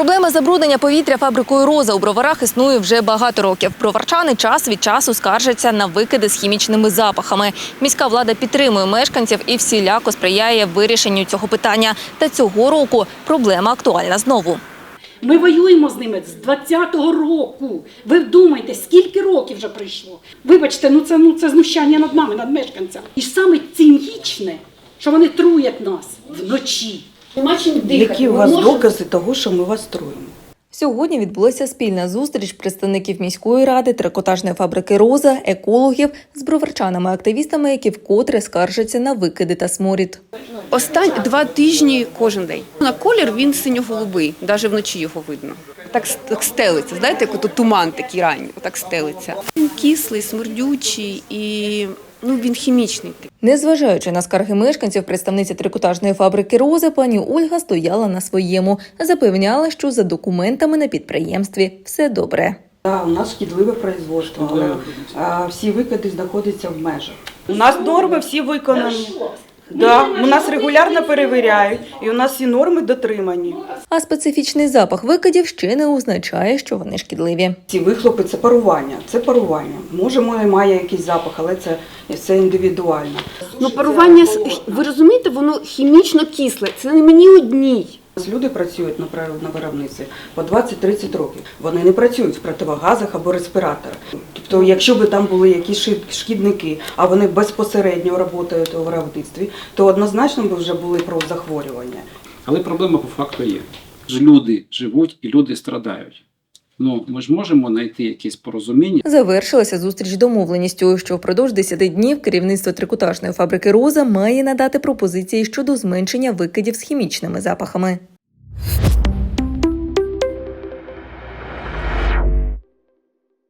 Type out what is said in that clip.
Проблема забруднення повітря фабрикою Роза у броварах існує вже багато років. Броварчани час від часу скаржаться на викиди з хімічними запахами. Міська влада підтримує мешканців і всіляко сприяє вирішенню цього питання. Та цього року проблема актуальна знову. Ми воюємо з ними з 20-го року. Ви вдумайте, скільки років вже пройшло. Вибачте, ну це, ну це знущання над нами, над мешканцями. І саме цинічне, що вони труять нас вночі. Нема чим дихати. Які у вас можемо- докази того, що ми вас труємо? Сьогодні відбулася спільна зустріч представників міської ради, трикотажної фабрики Роза, екологів з броварчанами-активістами, які вкотре скаржаться на викиди та сморід. Останні два тижні кожен день. На колір він синьо-голубий, навіть вночі його видно. Так, так стелиться, знаєте, як туман такий ранній, так стелиться. Він кислий, смердючий і ну, він хімічний. Незважаючи на скарги мешканців, представниця трикотажної фабрики Роза пані Ольга стояла на своєму. Запевняла, що за документами на підприємстві все добре. Да, у нас шкідливе производство, але а, всі викиди знаходяться в межах. У нас норми всі виконані. Да, у нас регулярно перевіряють, і у нас всі норми дотримані. А специфічний запах викидів ще не означає, що вони шкідливі. Ці вихлопи це парування. Це парування. Може, моє має якийсь запах, але це, це індивідуально. Ну, парування, ви розумієте, воно хімічно кисле. Це не мені одній. Люди працюють на виробництві по 20-30 років. Вони не працюють в противогазах або респіраторах. Тобто, якщо б там були якісь шкідники, а вони безпосередньо працюють у виробництві, то однозначно б вже були про захворювання. Але проблема по факту є. Люди живуть і люди страдають. Ну, ми ж можемо знайти якісь порозуміння. Завершилася зустріч домовленістю, що впродовж 10 днів керівництво трикутажної фабрики Роза має надати пропозиції щодо зменшення викидів з хімічними запахами.